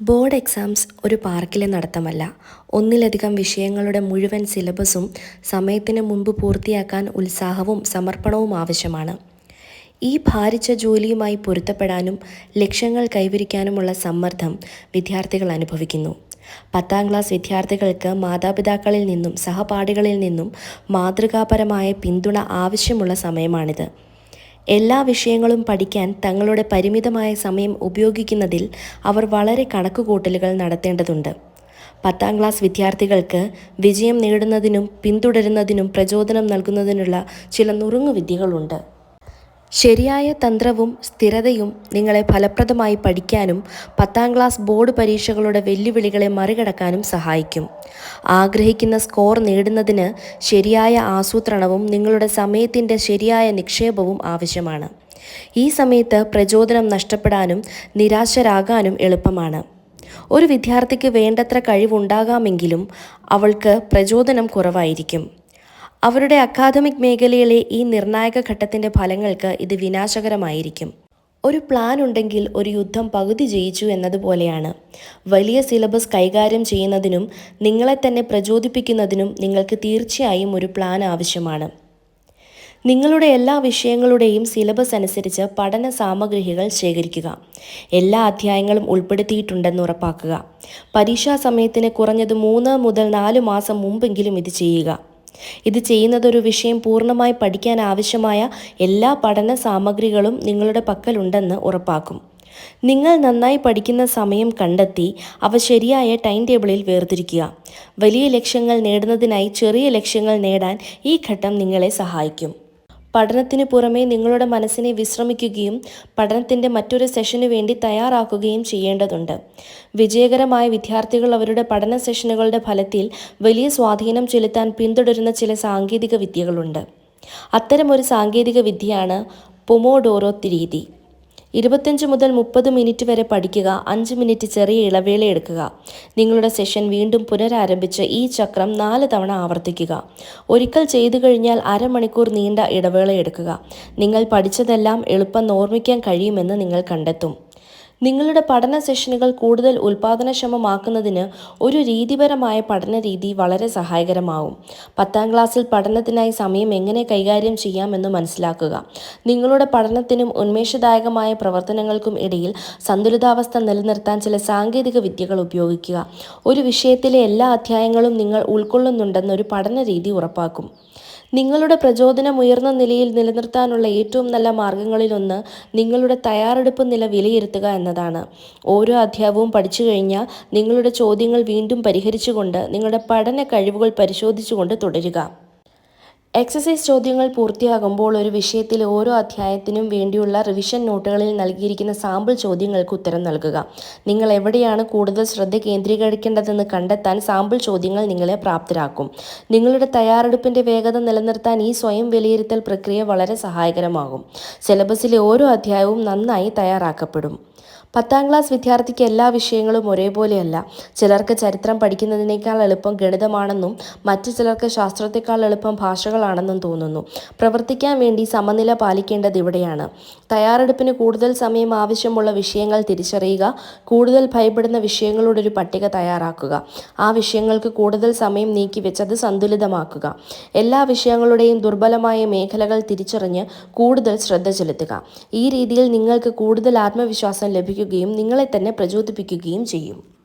Board exams ഒരു പാർക്കിലെ നടത്തമല്ല. ഒന്നിലധികം വിഷയങ്ങളുടെ മുഴുവൻ സിലബസും സമയത്തിന് മുൻപ് പൂർത്തിയാക്കാൻ ഉത്സാഹവും സമർപ്പണവും ആവശ്യമാണ്. ഈ ഭാരിച്ച ജോലിയുമായി പൊരുത്തപ്പെടാനും ലക്ഷ്യങ്ങൾ കൈവരിക്കാനുമുള്ള സമ്മർദ്ദം വിദ്യാർത്ഥികൾ അനുഭവിക്കുന്നു. പത്താം ക്ലാസ് വിദ്യാർത്ഥികൾക്ക് മാതാപിതാക്കളിൽ നിന്നും സഹപാഠികളിൽ നിന്നും മാതൃകാപരമായ പിന്തുണ ആവശ്യമുള്ള സമയമാണിത്. എല്ലാ വിഷയങ്ങളും പഠിക്കാൻ തങ്ങളുടെ പരിമിതമായ സമയം ഉപയോഗിക്കുന്നതിൽ അവർ വളരെ കണക്കുകൂട്ടലുകൾ നടത്തേണ്ടതുണ്ട്. പത്താം ക്ലാസ് വിദ്യാർത്ഥികൾക്ക് വിജയം നേടുന്നതിനും പിന്തുടരുന്നതിനും പ്രചോദനം നൽകുന്നതിനുള്ള ചില നുറുങ്ങുവിദ്യകളുണ്ട് ശരിയായ തന്ത്രവും സ്ഥിരതയും നിങ്ങളെ ഫലപ്രദമായി പഠിക്കാനും പത്താം ക്ലാസ് ബോർഡ് പരീക്ഷകളുടെ വെല്ലുവിളികളെ മറികടക്കാനും സഹായിക്കും. ആഗ്രഹിക്കുന്ന സ്കോർ നേടുന്നതിന് ശരിയായ ആസൂത്രണവും നിങ്ങളുടെ സമയത്തിന്റെ ശരിയായ നിക്ഷേപവും ആവശ്യമാണ്. ഈ സമയത്ത് പ്രചോദനം നഷ്ടപ്പെടാനും നിരാശരാകാനും എളുപ്പമാണ്. ഒരു വിദ്യാർത്ഥിക്ക് വേണ്ടത്ര കഴിവുണ്ടാകാമെങ്കിലും അവൾക്ക് പ്രചോദനം കുറവായിരിക്കും. അവരുടെ അക്കാദമിക് മേഖലയിലെ ഈ നിർണായക ഘട്ടത്തിന്റെ ഫലങ്ങൾക്ക് ഇത് വിനാശകരമായിരിക്കും. ഒരു പ്ലാൻ ഉണ്ടെങ്കിൽ ഒരു യുദ്ധം പകുതി ജയിച്ചു എന്നതുപോലെയാണ്. വലിയ സിലബസ് കൈകാര്യം ചെയ്യുന്നതിനും നിങ്ങളെ തന്നെ പ്രചോദിപ്പിക്കുന്നതിനും നിങ്ങൾക്ക് തീർച്ചയായും ഒരു പ്ലാൻ ആവശ്യമാണ്. നിങ്ങളുടെ എല്ലാ വിഷയങ്ങളുടെയും സിലബസ് അനുസരിച്ച് പഠന സാമഗ്രികൾ ശേഖരിക്കുക. എല്ലാ അധ്യായങ്ങളും ഉൾപ്പെടുത്തിയിട്ടുണ്ടെന്ന് ഉറപ്പാക്കുക. പരീക്ഷാ സമയത്തിന് കുറഞ്ഞത് മൂന്ന് മുതൽ നാല് മാസം മുമ്പെങ്കിലും ഇത് ചെയ്യുക. ഇത് ചെയ്യുന്നതൊരു വിഷയം പൂർണമായി പഠിക്കാൻ ആവശ്യമായ എല്ലാ പഠന സാമഗ്രികളും നിങ്ങളുടെ പക്കലുണ്ടെന്ന് ഉറപ്പാക്കും. നിങ്ങൾ നന്നായി പഠിക്കുന്ന സമയം കണ്ടെത്തി അവ ശരിയായ ടൈം ടേബിളിൽ വേർതിരിക്കുക. വലിയ ലക്ഷ്യങ്ങൾ നേടുന്നതിനായി ചെറിയ ലക്ഷ്യങ്ങൾ നേടാൻ ഈ ഘട്ടം നിങ്ങളെ സഹായിക്കും. പഠനത്തിന് പുറമേ നിങ്ങളുടെ മനസ്സിനെ വിശ്രമിക്കുകയും പഠനത്തിന്റെ മറ്റൊരു സെഷന് വേണ്ടി തയ്യാറാക്കുകയും ചെയ്യേണ്ടതുണ്ട്. വിജയകരമായ വിദ്യാർത്ഥികൾ അവരുടെ പഠന സെഷനുകളുടെ ഫലത്തിൽ വലിയ സ്വാധീനം ചെലുത്താൻ പിന്തുടരുന്ന ചില സാങ്കേതിക വിദ്യകളുണ്ട്. അത്തരമൊരു സാങ്കേതിക വിദ്യയാണ് പൊമോഡോറോ രീതി ഇരുപത്തഞ്ച് മുതൽ മുപ്പത് മിനിറ്റ് വരെ പഠിക്കുക. അഞ്ച് മിനിറ്റ് ചെറിയ ഇളവേള എടുക്കുക. നിങ്ങളുടെ സെഷൻ വീണ്ടും പുനരാരംഭിച്ച് ഈ ചക്രം നാല് തവണ ആവർത്തിക്കുക. ഒരിക്കൽ ചെയ്തു കഴിഞ്ഞാൽ അരമണിക്കൂർ നീണ്ട ഇടവേള എടുക്കുക. നിങ്ങൾ പഠിച്ചതെല്ലാം എളുപ്പം ഓർമ്മിക്കാൻ കഴിയുമെന്ന് നിങ്ങൾ കണ്ടെത്തും. നിങ്ങളുടെ പഠന സെഷനുകൾ കൂടുതൽ ഉൽപാദനക്ഷമമാക്കുന്നതിന് ഒരു രീതിപരമായ പഠന രീതി വളരെ സഹായകരമാവും. പത്താം ക്ലാസ്സിൽ പഠനത്തിനായി സമയം എങ്ങനെ കൈകാര്യം ചെയ്യാമെന്ന് മനസ്സിലാക്കുക. നിങ്ങളുടെ പഠനത്തിനും ഉന്മേഷദായകമായ പ്രവർത്തനങ്ങൾക്കും ഇടയിൽ സന്തുലിതാവസ്ഥ നിലനിർത്താൻ ചില സാങ്കേതിക വിദ്യകൾ ഉപയോഗിക്കുക. ഒരു വിഷയത്തിലെ എല്ലാ അധ്യായങ്ങളും നിങ്ങൾ ഉൾക്കൊള്ളുന്നുണ്ടെന്നൊരു പഠന രീതി ഉറപ്പാക്കും. നിങ്ങളുടെ പ്രചോദനം ഉയർന്ന നിലയിൽ നിലനിർത്താനുള്ള ഏറ്റവും നല്ല മാർഗങ്ങളിലൊന്ന് നിങ്ങളുടെ തയ്യാറെടുപ്പ് നില വിലയിരുത്തുക എന്നതാണ്. ഓരോ അധ്യായവും പഠിച്ചു കഴിഞ്ഞാൽ നിങ്ങളുടെ ചോദ്യങ്ങൾ വീണ്ടും പരിഹരിച്ചുകൊണ്ട് നിങ്ങളുടെ പഠന കഴിവുകൾ പരിശോധിച്ചുകൊണ്ട് തുടരുക. എക്സസൈസ് ചോദ്യങ്ങൾ പൂർത്തിയാകുമ്പോൾ ഒരു വിഷയത്തിൽ ഓരോ അധ്യായത്തിനും വേണ്ടിയുള്ള റിവിഷൻ നോട്ടുകളിൽ നൽകിയിരിക്കുന്ന സാമ്പിൾ ചോദ്യങ്ങൾക്ക് ഉത്തരം നൽകുക. നിങ്ങൾ എവിടെയാണ് കൂടുതൽ ശ്രദ്ധ കേന്ദ്രീകരിക്കേണ്ടതെന്ന് കണ്ടെത്താൻ സാമ്പിൾ ചോദ്യങ്ങൾ നിങ്ങളെ പ്രാപ്തരാക്കും. നിങ്ങളുടെ തയ്യാറെടുപ്പിന്റെ വേഗത നിലനിർത്താൻ ഈ സ്വയം വിലയിരുത്തൽ പ്രക്രിയ വളരെ സഹായകരമാകും. സിലബസിലെ ഓരോ അധ്യായവും നന്നായി തയ്യാറാക്കപ്പെടും. പത്താം ക്ലാസ് വിദ്യാർത്ഥിക്ക് എല്ലാ വിഷയങ്ങളും ഒരേപോലെയല്ല. ചിലർക്ക് ചരിത്രം പഠിക്കുന്നതിനേക്കാൾ എളുപ്പം ഗണിതമാണെന്നും മറ്റു ചിലർക്ക് ശാസ്ത്രത്തെക്കാൾ എളുപ്പം ഭാഷകളാണെന്നും തോന്നുന്നു. പ്രവർത്തിക്കാൻ വേണ്ടി സമനില പാലിക്കേണ്ടത് ഇവിടെയാണ്. തയ്യാറെടുപ്പിന് കൂടുതൽ സമയം ആവശ്യമുള്ള വിഷയങ്ങൾ തിരിച്ചറിയുക കൂടുതൽ ഭയപ്പെടുന്ന വിഷയങ്ങളുടെ ഒരു പട്ടിക തയ്യാറാക്കുക. ആ വിഷയങ്ങൾക്ക് കൂടുതൽ സമയം നീക്കിവെച്ച് അത് സന്തുലിതമാക്കുക. എല്ലാ വിഷയങ്ങളുടെയും ദുർബലമായ മേഖലകൾ തിരിച്ചറിഞ്ഞ് കൂടുതൽ ശ്രദ്ധ ചെലുത്തുക. ഈ രീതിയിൽ നിങ്ങൾക്ക് കൂടുതൽ ആത്മവിശ്വാസം ലഭിക്കും നിങ്ങളെ തന്നെ പ്രചോദിപ്പിക്കുകയും ചെയ്യും.